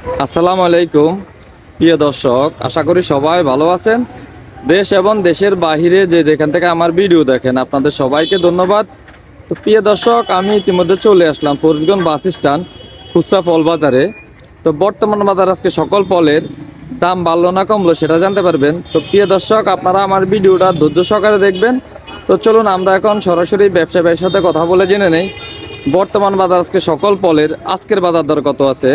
আসসালামু আলাইকুম, প্রিয় দর্শক, আশা করি সবাই ভালো আছেন। দেশ এবং দেশের বাহিরে যে যেখান থেকে আমার ভিডিও দেখেন, আপনাদের সবাইকে ধন্যবাদ। তো প্রিয় দর্শক, আমি ইতিমধ্যে চলে আসলাম ফরিদগঞ্জ বাস স্ট্যান্ড, খুচরা ফল বাজারে। তো বর্তমান বাজার আজকে সকল ফলের দাম বাড়লো না কমলো সেটা জানতে পারবেন। তো প্রিয় দর্শক, আপনারা আমার ভিডিওটা ধৈর্য সহকারে দেখবেন। তো চলুন, আমরা এখন সরাসরি ব্যবসা ভাইয়ের সাথে কথা বলে জেনে নেই। বর্তমান বাজার আজকে সকল ফলের আজকের বাজার দর কত আছে?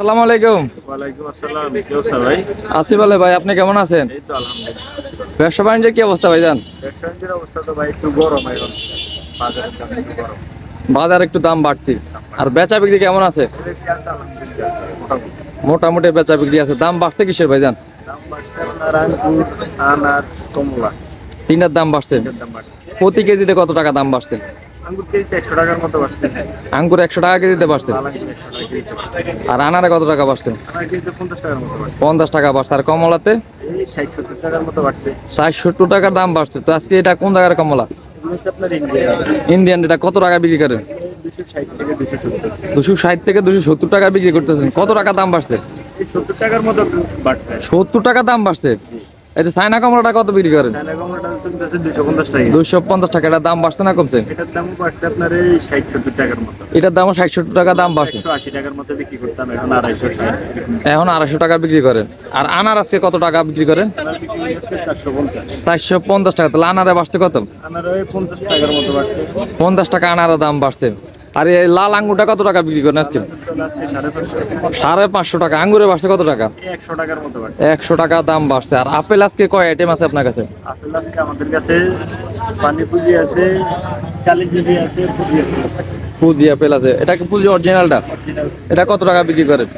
আসসালামু আলাইকুম। ওয়ালাইকুম আসসালাম। কি অবস্থা ভাই? ভাই আপনি কেমন আছেন? এই তো আলহামদুলিল্লাহ। ব্যবসা বাণিজ্যের কি অবস্থা জান রেস্টুরেন্টের অবস্থা তো ভাই একটু গরম এখন। বাজারের দাম একটু গরম। বাজার একটু দাম বাড়তি। আর বেচা বিক্রি কেমন আছে? মোটামুটি। বেচা বিক্রি আছে। দাম বাড়তে কিসের ভাই জান দাম বাড়ছে আনার কমলা। তিনটার বাড়ছে। দাম বাড়ছে। প্রতি কেজিতে কত টাকা দাম বাড়ছে? আঙ্গুর একশো টাকা কেজিতে বাড়ছে? আর আনারে কত টাকা বাড়ছে? পঞ্চাশ টাকা বাড়ছে। আর কমলাতে? ষাট সত্তর টাকার দাম বাড়ছে। তো আজকে এটা কোন জায়গার কমলা? ইন্ডিয়ান। এটা কত টাকা বিক্রি করেন দুশো ষাট থেকে দুশো সত্তর। টাকা বিক্রি করতেছেন। কত টাকা দাম বাড়ছে? সত্তর টাকার মতো সত্তর টাকা দাম বাড়ছে? এটা চায়না কমলাটা কত বিক্রি করেন? দুশো পঞ্চাশ টাকা। এটার দাম বাড়ছে না কমছে? এটার দামও বাড়ছে আপনার এই ষাট সত্তর টাকার মতো। এটার দামও ষাট সত্তর টাকা দাম বাড়ছে। আশি টাকার মতো বিক্রি করতাম এখন আড়াইশো এখন আড়াইশো টাকা বিক্রি করেন। আর আনার আজকে কত টাকা বিক্রি করেন? চারশো পঞ্চাশ। টাকা। তাহলে আনারে বাড়ছে কত? পঞ্চাশ টাকার মতো বাড়ছে। পঞ্চাশ টাকা আনারের দাম বাড়ছে। আর এই লাল আঙ্গুরটা কত টাকা বিক্রি করেন আজকে? সাড়ে পাঁচশো টাকা। আঙ্গুরে বাড়ছে কত টাকা? একশো টাকার মতো একশো টাকা দাম বাড়ছে। আর আপেল আজকে কয় আইটেম আছে আপনার কাছে? আপেল আজকে আমাদের কাছে পানি পুজি আছে চালি জিবি আছে। পুজি আপেল আছে। এটা কি পুঁজি অরিজিনালটা? এটা কত টাকা বিক্রি করেন?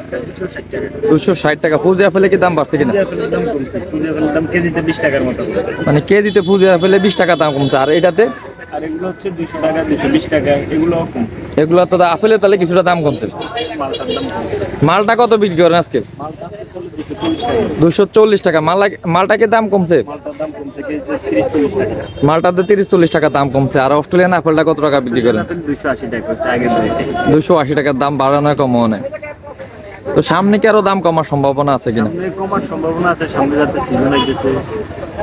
দুশো ষাট টাকা। পুঁজি আপেলে কি দাম বাড়ছে কিনা? দাম কমছে। পুজি আপেলের দাম কেজিতে বিশ টাকার মতো মানে কেজিতে পুঁজি আপেলে বিশ টাকা দাম কমছে। আর এটাতে? আর এগুলো হচ্ছে দুশো টাকা দুশো বিশ টাকা। এগুলোও কমছে। এগুলো তো আপেলের তাহলে কিছুটা দাম কমছে মালটা কত বিক্রি করেন আজকে? দুশো চল্লিশ টাকা। দুশো চল্লিশ টাকা মালটা মালটা কি দাম কমছে? মালটাতে তিরিশ চল্লিশ টাকা দাম কমছে। আর অস্ট্রেলিয়ান আপেলটা কত টাকা বিক্রি করেন? দুশো আশি টাকার দাম বাড়ানো কমানো নেই তো সামনে কি আরও দাম কমার সম্ভাবনা আছে কিনা? কমার সম্ভাবনা আছে। সামনে যাতে সিজন আইতেছে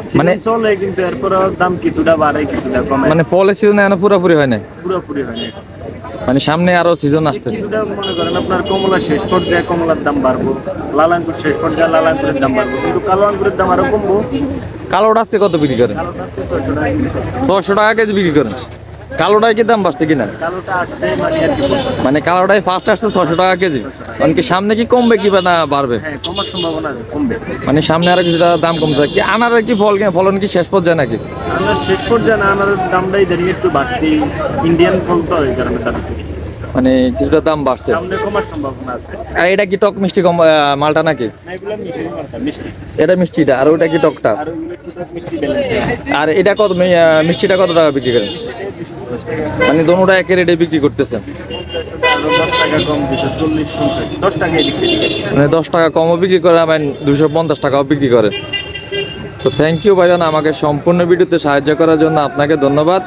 মানে- মানে চলে কিন্তু এরপর দাম কিছুটা বাড়ে কিছুটা কমে। মানে পলে সিজন পুরোপুরি হয় নাই? পুরোপুরি হয় না। মানে সামনে আরও সিজন আসতেছে। মনে করেন? আপনার কমলা শেষ পর্যায়ে কমলার দাম বাড়বো লাল আঙ্গুর শেষ পর্যায়ে লাল আঙ্গুরের দাম বাড়বো কিন্তু কালো আঙ্গুরের দাম আরও কমবো। কালোটা আজকে কত বিক্রি করেন? কালোটা টাকা। কেজি। ছশো টাকা কেজি বিক্রি করেন। কালোটায় কি দাম বাড়ছে কিনা? মানে কালোটাই। মানে কালোটায় ফার্স্ট আসছে ছশো টাকা কেজি। মানে কি সামনে কি কমবে কি বা না বাড়বে? হ্যাঁ মানে সামনে আরও কিছুটা দাম কমছে। কি আনার কি ফল ফলন কি শেষ পর্যায়ে নাকি? শেষ পর্যায়ে না আনার দামটাই দেখি একটু বাড়তি। ইন্ডিয়ান ফল তো এই কারণে। মানে কিছুটা দাম বাড়ছে। সামনে কমার সম্ভাবনা আছে। আর এটা কি টক মিষ্টি কম মালটা নাকি? না মিষ্টি এটা মিষ্টিটা আর ওটা কি টকটা? আর এটা কত মিষ্টিটা কত টাকা বিক্রি করেন? মানে দোনোটা একই রেটে বিক্রি করতেছেন। মানে দশ টাকা কমও বিক্রি করে আবার দুশো পঞ্চাশ টাকাও বিক্রি করেন তো থ্যাংক ইউ ভাইজান আমাকে সম্পূর্ণ ভিডিওতে সাহায্য করার জন্য আপনাকে ধন্যবাদ।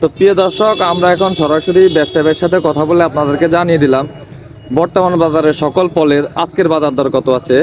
তো প্রিয় দর্শক, আমরা এখন সরাসরি ব্যবসায়ীর সাথে কথা বলে আপনাদেরকে জানিয়ে দিলাম, বর্তমান বাজারে সকল ফলের আজকের বাজার দর কত আছে?